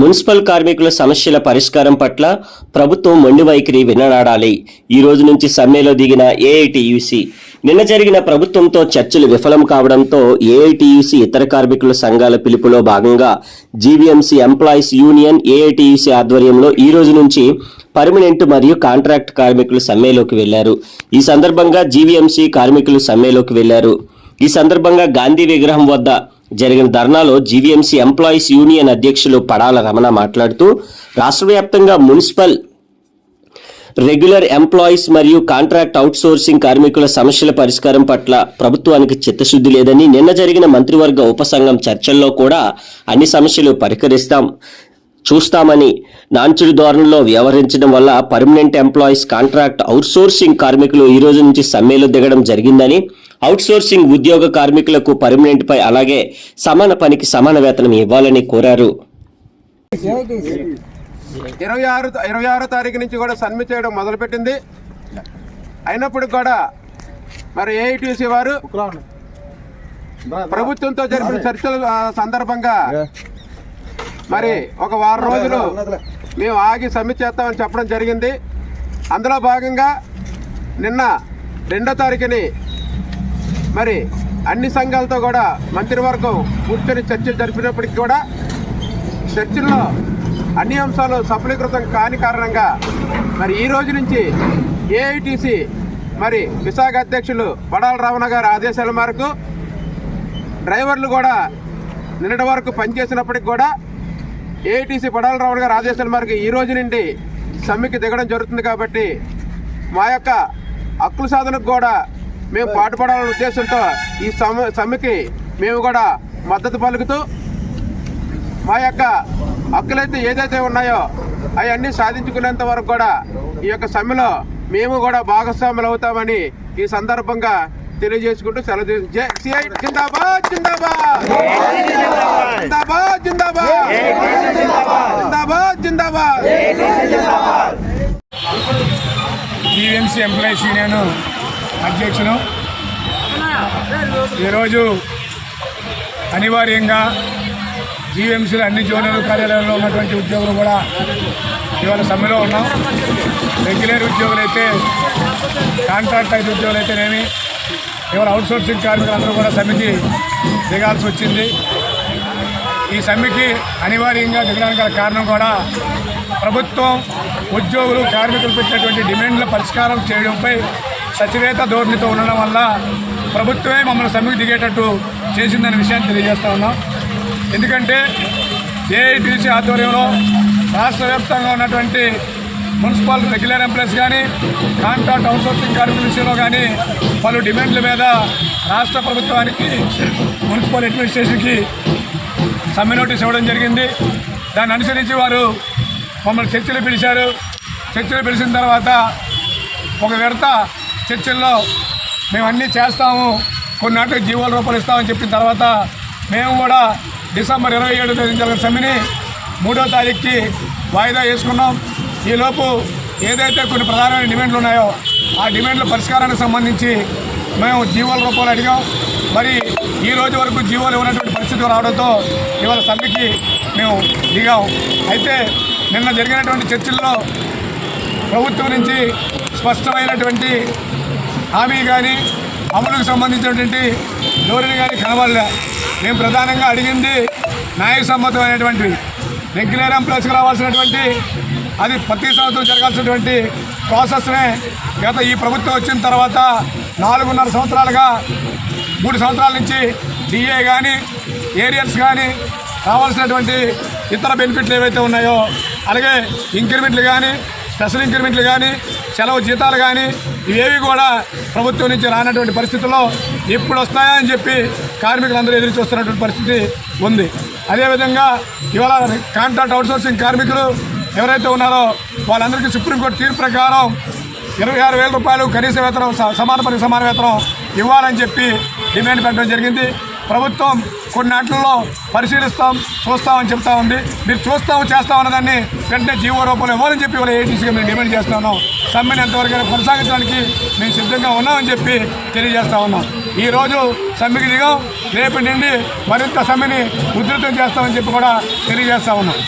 Municipal కార్మికుల సమస్యల పరిష్కారం పట్ల ప్రభుత్వం మొండి వైఖరి విననాడాలి. ఈ రోజు నుంచి సమ్మెలో దిగిన ఏఐటియుసి. నిన్న జరిగిన ప్రభుత్వంతో చర్చలు విఫలం కావడంతో ఏఐటియుసి ఇతర కార్మికుల సంఘాల పిలుపులో భాగంగా జీవీఎంసీ ఎంప్లాయీస్ యూనియన్ ఏఐటియుసి ఆధ్వర్యంలో ఈ రోజు నుంచి పర్మనెంట్ మరియు కాంట్రాక్ట్ కార్మికులు సమ్మెలోకి వెళ్ళారు. ఈ సందర్భంగా జీవీఎంసీ కార్మికులు సమ్మెలోకి వెళ్ళారు. ఈ సందర్భంగా గాంధీ విగ్రహం వద్ద జరిగిన ధర్నాలో జీవీఎంసీ ఎంప్లాయీస్ యూనియన్ అధ్యక్షులు పడాల రమణ మాట్లాడుతూ రాష్ట్ర వ్యాప్తంగా మున్సిపల్ రెగ్యులర్ ఎంప్లాయీస్ మరియు కాంట్రాక్ట్ అవుట్సోర్సింగ్ కార్మికుల సమస్యల పరిష్కారం పట్ల ప్రభుత్వానికి చిత్తశుద్ధి లేదని నిన్న జరిగిన మంత్రివర్గ ఉపసంఘం చర్చల్లో కూడా అన్ని సమస్యలు పరిష్కరిస్తాం చూస్తామని నాంచుడి ధోరణిలో వ్యవహరించడం వల్ల పర్మనెంట్ ఎంప్లాయీస్ కాంట్రాక్ట్ అవుట్సోర్సింగ్ కార్మికులు ఈ రోజు నుంచి సమ్మెలో దిగడం జరిగిందని అవుట్సోర్సింగ్ ఉద్యోగ కార్మికులకు పర్మనెంట్ పై అలాగే సమాన పనికి సమాన వేతనం ఇవ్వాలని కోరారు. ఇరవై ఆరు ఇరవై ఆరో తారీఖు నుంచి కూడా సమ్మె చేయడం మొదలుపెట్టింది. అయినప్పటికి కూడా మరి ఏఐటీసీ వారు ప్రభుత్వంతో జరిపిన చర్చల సందర్భంగా మరి ఒక వారం రోజులు మేము ఆగి సమ్మె చేస్తామని చెప్పడం జరిగింది. అందులో భాగంగా నిన్న రెండో తారీఖుని మరి అన్ని సంఘాలతో కూడా మంత్రివర్గం కూర్చొని చర్చలు జరిపినప్పటికీ కూడా చర్చల్లో అన్ని అంశాలు సఫలీకృతం కాని కారణంగా మరి ఈ రోజు నుంచి ఏఐటీసీ మరి విశాఖ అధ్యక్షులు బడాల రావణ గారి ఆదేశాల మేరకు డ్రైవర్లు కూడా నిన్నటి వరకు పనిచేసినప్పటికి కూడా ఏఐటీసీ బడాల రావణ గారి ఆదేశాల మేరకు ఈ రోజు నుండి సమ్మెకి దిగడం జరుగుతుంది కాబట్టి మా యొక్క హక్కుల సాధనకు కూడా మేము పాటుపడాలనే ఉద్దేశంతో ఈ సమ్మెకి మేము కూడా మద్దతు పలుకుతూ మా యొక్క హక్కులైతే ఏదైతే ఉన్నాయో అవన్నీ సాధించుకునేంత వరకు కూడా ఈ యొక్క సమ్మెలో మేము కూడా భాగస్వాములు అవుతామని ఈ సందర్భంగా తెలియజేసుకుంటూ సెలవు జై- జిందాబాద్ జిందాబాద్! జిందాబాద్! జిందాబాద్ జిందాబాద్! జిందాబాద్ జీవీఎంసీ ఎంప్లాయీస్ యూనియన్ అధ్యక్షులు. ఈరోజు అనివార్యంగా జీవీఎంసీలో అన్ని జోనల్ కార్యాలయాల్లో ఉన్నటువంటి ఉద్యోగులు కూడా ఇవాళ సమ్మెలో ఉన్నాం. రెగ్యులర్ ఉద్యోగులు అయితే కాంట్రాక్ట్ అయితే ఉద్యోగులు అయితేనేమి ఇవాళ అవుట్సోర్సింగ్ కార్మికులందరూ కూడా సమ్మెకి దిగాల్సి వచ్చింది. ఈ సమ్మెకి అనివార్యంగా దిగడానికి గల కారణం కూడా ప్రభుత్వం ఉద్యోగులు కార్మికులు పెట్టినటువంటి డిమాండ్ల పరిష్కారం చేయడంపై సచివేత ధోరణితో ఉండడం వల్ల ప్రభుత్వమే మమ్మల్ని సమ్మెకి దిగేటట్టు చేసిందనే విషయాన్ని తెలియజేస్తా ఉన్నాం. ఎందుకంటే ఏఐటీసీ ఆధ్వర్యంలో రాష్ట్ర వ్యాప్తంగా ఉన్నటువంటి మున్సిపల్ రెగ్యులర్ ఎంప్లాయీస్ కానీ కాంట్రాక్ట్ అవుట్సోర్సింగ్ కార్మికుల విషయంలో కానీ పలు డిమాండ్ల మీద రాష్ట్ర ప్రభుత్వానికి మున్సిపల్ అడ్మినిస్ట్రేషన్కి సమ్మె నోటీస్ ఇవ్వడం జరిగింది. దాన్ని అనుసరించి వారు మమ్మల్ని చర్చలు పిలిచారు. చర్చలు పిలిచిన తర్వాత ఒక విడత చర్చల్లో మేము అన్నీ చేస్తాము కొన్ని నాటికి జీవోల రూపాయలు ఇస్తామని చెప్పిన తర్వాత మేము కూడా డిసెంబర్ ఇరవై ఏడు తేదీ జరిగిన సమ్మెని మూడో తారీఖుకి వాయిదా వేసుకున్నాం. ఈలోపు ఏదైతే కొన్ని ప్రధానమైన డిమాండ్లు ఉన్నాయో ఆ డిమాండ్ల పరిష్కారానికి సంబంధించి మేము జీవోల రూపంలో అడిగాం. మరి ఈ రోజు వరకు జీవోలు ఇవ్వనటువంటి పరిస్థితి రావడంతో ఇవాళ సమ్మెకి మేము దిగాం. అయితే నిన్న జరిగినటువంటి చర్చల్లో ప్రభుత్వం నుంచి స్పష్టమైనటువంటి హామీ కానీ అమలుకు సంబంధించినటువంటి ధోరణి కానీ కనబడలే. మేము ప్రధానంగా అడిగింది న్యాయసమ్మతమైనటువంటివి. రెగ్యులర్ ఎంప్లాయీస్కి రావాల్సినటువంటి అది ప్రతి సంవత్సరం జరగాల్సినటువంటి ప్రాసెస్నే గత ఈ ప్రభుత్వం వచ్చిన తర్వాత నాలుగున్నర సంవత్సరాలుగా మూడు సంవత్సరాల నుంచి డిఏ కానీ ఏరియర్స్ కానీ రావాల్సినటువంటి ఇతర బెనిఫిట్లు ఏవైతే ఉన్నాయో అలాగే ఇంక్రిమెంట్లు కానీ స్పెషల్ ఇంక్రిమెంట్లు కానీ సెలవు జీతాలు కానీ ఇవేవి కూడా ప్రభుత్వం నుంచి రానటువంటి పరిస్థితుల్లో ఎప్పుడు అని చెప్పి కార్మికులందరూ ఎదురు చూస్తున్నటువంటి పరిస్థితి ఉంది. అదేవిధంగా ఇవాళ కాంట్రాక్ట్ అవుట్సోర్సింగ్ కార్మికులు ఎవరైతే ఉన్నారో వాళ్ళందరికీ సుప్రీంకోర్టు తీర్పు ప్రకారం ఇరవై ఆరు వేల రూపాయలు కనీస వేతనం సమాన పనికి సమాన వేతనం ఇవ్వాలని చెప్పి డిమాండ్ పెట్టడం జరిగింది. ప్రభుత్వం కొన్ని నాట్లలో పరిశీలిస్తాం చూస్తామని చెప్తా ఉంది. మీరు చూస్తాము చేస్తాం అన్నదాన్ని వెంటనే జీవో రూపంలో ఇవ్వాలని చెప్పి ఇవాళ ఏటీసీగా మేము డిమాండ్ చేస్తా ఉన్నాం. సమ్మెను ఎంతవరకు కొనసాగించడానికి మేము సిద్ధంగా ఉన్నామని చెప్పి తెలియజేస్తా ఉన్నాం. ఈరోజు సమ్మెకి దిగాం. రేపటి నుండి మరింత సమ్మెని ఉధృతం చేస్తామని చెప్పి కూడా తెలియజేస్తా ఉన్నాం.